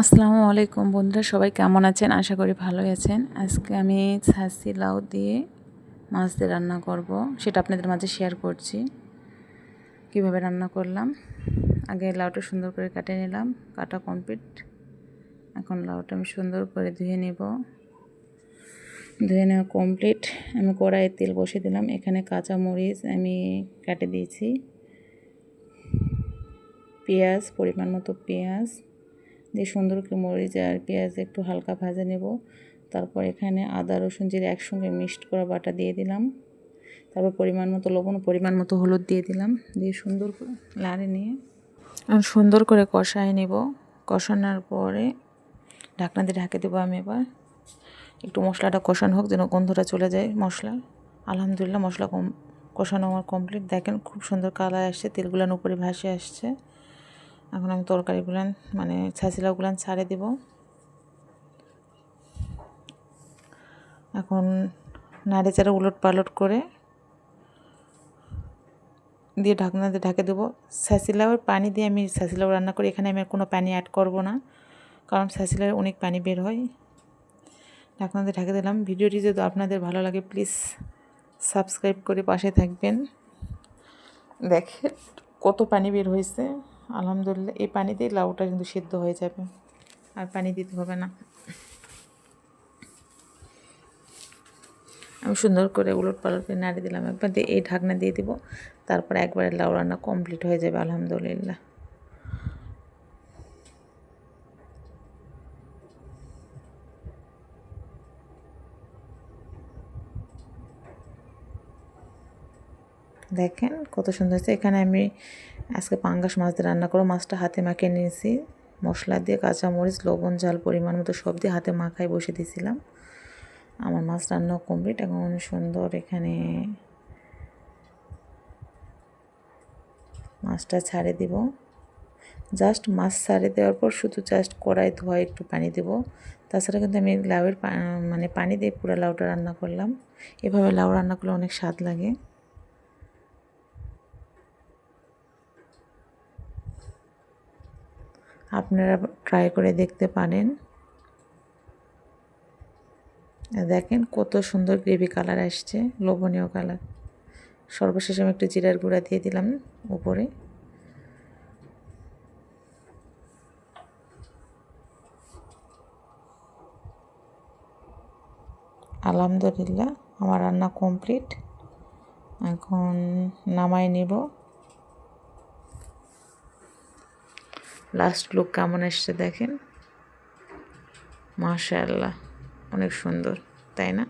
আসসালামু আলাইকুম বন্ধুরা, সবাই কেমন আছেন? আশা করি ভালোই আছেন। আজকে আমি ছাসি লাউ দিয়ে মাছ দিয়ে রান্না করব। সেটা আপনাদের মাঝে শেয়ার করছি। কীভাবে রান্না করলাম? আগে লাউটা সুন্দর করে কাটে নিলাম, কাটা কমপ্লিট এখন লাউটা আমি সুন্দর করে ধুয়ে নেব। ধুয়ে নেওয়া কমপ্লিট আমি কড়াইয়ে তেল বসিয়ে দিলাম। এখানে কাঁচা মরিচ আমি কেটে দিয়েছি। পেঁয়াজ, পরিমাণ মতো পেঁয়াজ। দিয়ে সুন্দর করে মরিচ আর পেঁয়াজ একটু হালকা ভাজে নেব। তারপর এখানে আদা, রসুন, জিরে একসঙ্গে মিক্সড করা বাটা দিয়ে দিলাম। তারপর পরিমাণ মতো লবণ, পরিমাণ মতো হলুদ দিয়ে দিলাম। দিয়ে সুন্দর করে লাড়ে নিয়ে সুন্দর করে কষায় নেব। কষানোর পরে ঢাকনা দিয়ে ঢাকে দেবো আমি এবার। একটু মশলাটা কষানো হোক যেন গন্ধটা চলে যায় মশলা। আলহামদুলিল্লাহ মশলা কম কষানো আমার কমপ্লিট দেখেন খুব সুন্দর কালার আসছে তেলগুলান উপরে ভাসে আসছে। এখন আমি তরকারিগুলান মানে ছাঁচিলাগুলান ছাড়ে দেব। এখন নাড়ে চাড়ে উলট পালট করে দিয়ে ঢাকনা দিয়ে ঢাকে দেবো। ছাঁচিলাওয়ের পানি দিয়ে আমি ছাঁচিলাও রান্না করি, এখানে আমি আর কোনো পানি অ্যাড করব না, কারণ ছাঁচিলার অনেক পানি বের হয়। ঢাকনা দিয়ে ঢাকে দিলাম। ভিডিওটি যদি আপনাদের ভালো লাগে প্লিজ সাবস্ক্রাইব করে পাশে থাকবেন। দেখে কত পানি বের হয়েছে। আলহামদুলিল্লাহ, এই পানিতেই লাউটা কিন্তু সিদ্ধ হয়ে যাবে। আর পানি দিতে হবে না। আমি সুন্দর করে উলট পালট করে নাড়ি দিলাম। একবার দিয়ে এই ঢাকনা দিয়ে দিব, তারপর একবারে লাউ রান্না কমপ্লিট হয়ে যাবে, আলহামদুলিল্লাহ। দেখেন কত সুন্দর হয়েছে। এখানে আমি আজকে পাঙ্গাস মাছ দিয়ে রান্না করব। মাছটা হাতে মাখিয়ে নিয়েছি। মশলা দিয়ে কাঁচামরিচ লবণ, ঝাল, পরিমাণ মতো সব দিয়ে হাতে মাখায় বসে দিয়েছিলাম। আমার মাছ রান্না কমপ্লিট এখন সুন্দর এখানে মাছটা ছাড়ে দিব। জাস্ট মাছ ছাড়ে দেওয়ার পর শুধু জাস্ট কড়াই ধোয়া একটু পানি দেব। তাছাড়া কিন্তু আমি লাউয়ের মানে পানি দিয়ে পুরো লাউটা রান্না করলাম। এভাবে লাউ রান্না করলে অনেক স্বাদ লাগে। আপনারা ট্রাই করে দেখতে পারেন। দেখেন কত সুন্দর গ্রেভি কালার আসছে, লোভনীয় কালার সর্বশেষে আমি একটু জিরার গুঁড়া দিয়ে দিলাম উপরে। আলহামদুলিল্লাহ, আমার রান্না কমপ্লিট এখন নামাই নেব। লাস্ট লুক কেমন এসছে দেখেন? মাশাআল্লাহ অনেক সুন্দর তাই না?